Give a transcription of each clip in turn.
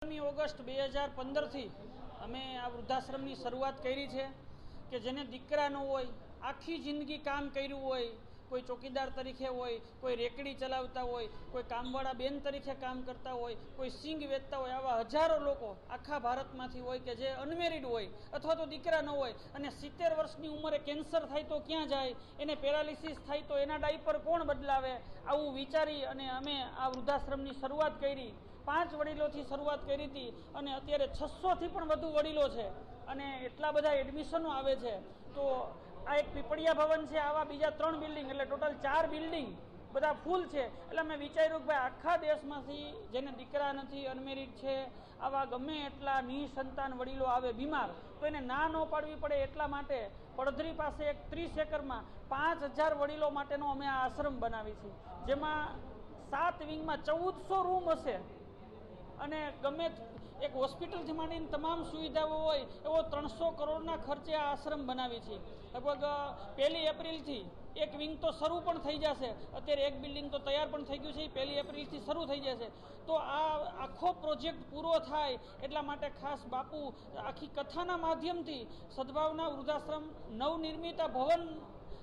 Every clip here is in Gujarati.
પંદરમી ઓગસ્ટ બે હજાર પંદરથી અમે આ વૃદ્ધાશ્રમની શરૂઆત કરી છે કે જેને દીકરા ન હોય, આખી જિંદગી કામ કર્યું હોય કોઈ ચોકીદાર તરીકે હોય, કોઈ રેકડી ચલાવતા હોય, કોઈ કામવાળા બેન તરીકે કામ કરતા હોય, કોઈ સિંગ વેચતા હોય, આવા હજારો લોકો આખા ભારતમાંથી હોય કે જે અનમેરિડ હોય અથવા તો દીકરા ન હોય અને સિત્તેર વર્ષની ઉંમરે કેન્સર થાય તો ક્યાં જાય, એને પેરાલિસિસ થાય તો એના ડાયપર કોણ બદલાવે, આવું વિચારી અને અમે આ વૃદ્ધાશ્રમની શરૂઆત કરી. પાંચ વડીલોથી શરૂઆત કરી હતી અને અત્યારે છસોથી પણ વધુ વડીલો છે અને એટલા બધા એડમિશનો આવે છે. તો આ એક પીપળિયા ભવન છે, આવા બીજા ત્રણ બિલ્ડિંગ, એટલે ટોટલ ચાર બિલ્ડિંગ બધા ફૂલ છે. એટલે મેં વિચાર્યું કે ભાઈ આખા દેશમાંથી જેને દીકરા નથી, અનમેરિડ છે, આવા ગમે એટલા નિસંતાન વડીલો આવે બીમાર, તો એને ના ન પાડવી પડે એટલા માટે પડધરી પાસે એક ત્રીસ એકરમાં પાંચ હજાર વડીલો માટેનો અમે આ આશ્રમ બનાવી છે. જેમાં સાત વિંગમાં ચૌદસો રૂમ હશે. અને ગમે એક હોસ્પિટલથી માંડીને તમામ સુવિધાઓ હોય, એવો ત્રણસો કરોડના ખર્ચે આ આશ્રમ બનાવી છે. લગભગ પહેલી એપ્રિલથી એક વિંગ તો શરૂ પણ થઈ જશે. અત્યારે એક બિલ્ડિંગ તો તૈયાર પણ થઈ ગયું છે પહેલી એપ્રિલથી શરૂ થઈ જશે. તો આ આખો પ્રોજેક્ટ પૂરો થાય એટલા માટે ખાસ બાપુ આખી કથાના માધ્યમથી સદભાવના વૃદ્ધાશ્રમ, નવનિર્મિત આ ભવન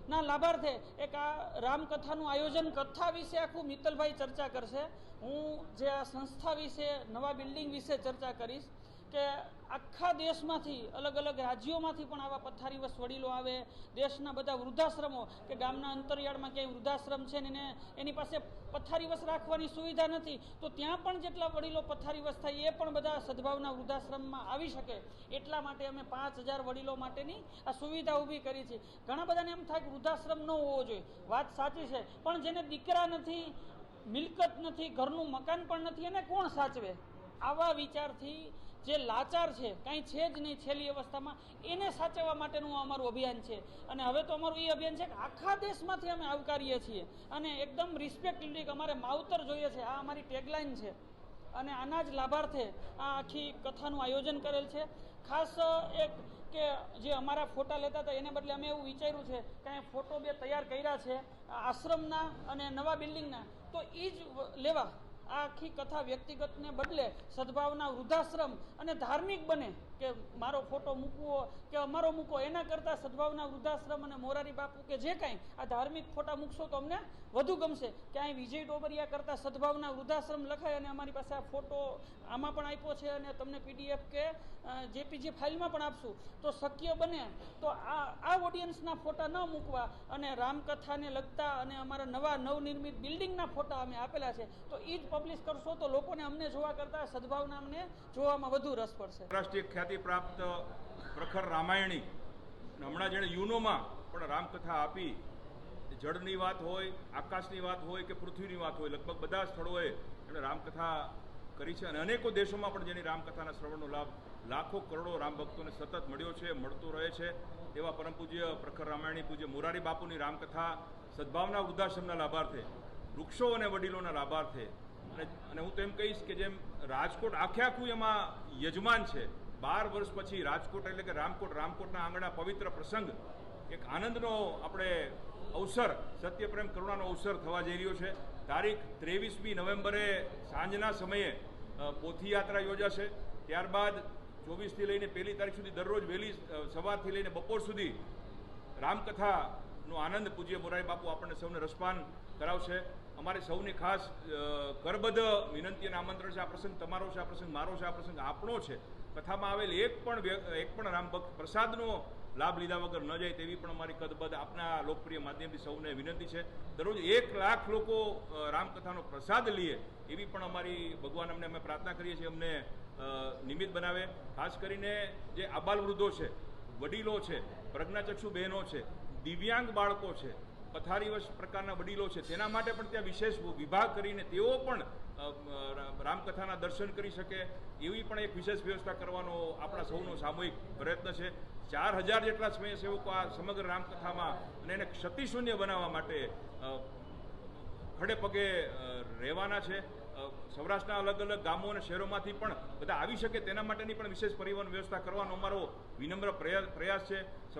ના, લાભાર્થે, એક આ રામકથાનું આયોજન કથા વિશે આખું મિત્તલભાઈ ચર્ચા કરશે. હું જે આ સંસ્થા વિશે, નવા બિલ્ડિંગ વિશે ચર્ચા કરીશ કે આખા દેશમાંથી, અલગ અલગ રાજ્યોમાંથી પણ આવા પથારીવશ વડીલો આવે, દેશના બધા વૃદ્ધાશ્રમો, કે ગામના અંતરિયાળમાં ક્યાંય વૃદ્ધાશ્રમ છે ને એની પાસે પથારીવશ રાખવાની સુવિધા નથી, તો ત્યાં પણ જેટલા વડીલો પથારીવશ થાય એ પણ બધા સદભાવના વૃદ્ધાશ્રમમાં આવી શકે. એટલા માટે અમે પાંચ હજાર વડીલો માટેની આ સુવિધા ઊભી કરી છે. ઘણા બધાને એમ થાય કે વૃદ્ધાશ્રમ ન હોવો જોઈએ. વાત સાચી છે, પણ જેને દીકરા નથી, મિલકત નથી, ઘરનું મકાન પણ નથી, એને કોણ સાચવે? આવા વિચારથી જે લાચાર છે, કાંઈ છે જ નહીં છેલ્લી અવસ્થામાં, એને સાચવવા માટેનું અમારું અભિયાન છે. અને હવે તો અમારું એ અભિયાન છે કે આખા દેશમાંથી અમે આવકારીએ છીએ. અને એકદમ રિસ્પેક્ટ અમારે માવતર જોઈએ છે. આ અમારી ટેગલાઇન છે. અને આના જ લાભાર્થે આ આખી કથાનું આયોજન કરેલ છે. ખાસ એક કે જે અમારા ફોટા લેતા હતા, એને બદલે અમે એવું વિચાર્યું છે કે અહીંયા ફોટો બે તૈયાર કર્યા છે આશ્રમના અને નવા બિલ્ડિંગના. તો એ જ લેવા. આ આખી કથા વ્યક્તિગતને બદલે સદભાવના વૃદ્ધાશ્રમ અને ધાર્મિક બને કે મારો ફોટો મૂકવો કે અમારો મૂકો, એના કરતાં સદભાવના વૃદ્ધાશ્રમ અને મોરારી બાપુ કે જે કાંઈ, આ ધાર્મિક ફોટા મૂકશો તો અમને વધુ ગમશે. કે અહીં વિજય ડોબરિયા કરતાં સદભાવના વૃદ્ધાશ્રમ લખાય અને અમારી પાસે આ ફોટો આમાં પણ આપ્યો છે અને તમને પીડીએફ કે જેપીજી ફાઇલમાં પણ આપશું. તો શક્ય બને તો આ આ ઓડિયન્સના ફોટા ન મૂકવા અને રામકથાને લગતા અને અમારા નવા નવનિર્મિત બિલ્ડિંગના ફોટા અમે આપેલા છે. તો એ જ પબ્લિશ કરશો તો લોકોને અમને જોવા કરતાં સદભાવના અમને જોવામાં વધુ રસ પડશે. રાષ્ટ્રીય ખ્યાતિ પ્રાપ્ત પ્રખર રામાયણી. હમણાં જેણે યુનોમાં પણ રામકથા આપી, જળની વાત હોય, આકાશની વાત હોય કે પૃથ્વીની વાત હોય, લગભગ બધા સ્થળોએ એમણે રામકથા કરી છે. અને અનેકો દેશોમાં પણ જેની રામકથાના શ્રવણનો લાભ લાખો કરોડો રામ ભક્તોને સતત મળ્યો છે, મળતો રહે છે. એવા પરમ પૂજ્ય પ્રખર રામાયણી પૂજ્ય મોરારી બાપુની રામકથા સદભાવના વૃદ્ધાશ્રમના લાભાર્થે, વૃક્ષો અને વડીલોના લાભાર્થે અને હું તો એમ કહીશ કે જેમ રાજકોટ આખે આખું એમાં યજમાન છે, બાર વર્ષ પછી રાજકોટ એટલે કે રામકોટ, રામકોટના આંગણા પવિત્ર પ્રસંગ, એક આનંદનો આપણે અવસર, સત્યપ્રેમ કરુણાનો અવસર થવા જઈ રહ્યો છે. તારીખ ત્રેવીસમી નવેમ્બરે સાંજના સમયે પોથીયાત્રા પોથી યાત્રા યોજાશે. ત્યારબાદ ચોવીસથી લઈને પહેલી તારીખ સુધી દરરોજ વહેલી સવારથી લઈને બપોર સુધી રામકથાનો આનંદ પૂજ્ય મોરારી બાપુ આપણને સૌને રસપાન કરાવશે. અમારે સૌને ખાસ કરબદ્ધ વિનંતી અને આમંત્રણ છે. આ પ્રસંગ તમારો છે, આ પ્રસંગ મારો છે, આ પ્રસંગ આપણો છે. કથામાં આવેલ એક પણ એક પણ રામભક્ત પ્રસાદનો લાભ લીધા વગર ન જાય તેવી પણ અમારી કદબદ આપના લોકપ્રિય માધ્યમથી સૌને વિનંતી છે. દરરોજ એક લાખ લોકો રામકથાનો પ્રસાદ લઈએ એવી પણ અમારી ભગવાન અમને, અમે પ્રાર્થના કરીએ છીએ, અમને નિમિત્ત બનાવે. ખાસ કરીને જે આબાલ વૃદ્ધો છે, વડીલો છે, પ્રજ્ઞાચક્ષુ બહેનો છે, દિવ્યાંગ બાળકો છે પથારીવશ પ્રકારના વડીલો છે, તેના માટે પણ ત્યાં વિશેષ વિભાગ કરીને તેઓ પણ રામકથાના દર્શન કરી શકે, એવી પણ એક વિશેષ વ્યવસ્થા કરવાનો આપણા સૌનો સામૂહિક પ્રયત્ન છે. ચાર હજાર જેટલા સ્વયંસેવકો આ સમગ્ર રામકથામાં અને એને ક્ષતિશૂન્ય બનાવવા માટે ખડે પગે રહેવાના છે. સૌરાષ્ટ્રના અલગ અલગ ગામો અને શહેરોમાંથી પણ બધા આવી શકે, તેના માટેની પણ વિશેષ પરિવહન વ્યવસ્થા કરવાનો અમારો વિનમ્ર પ્રયાસ છે.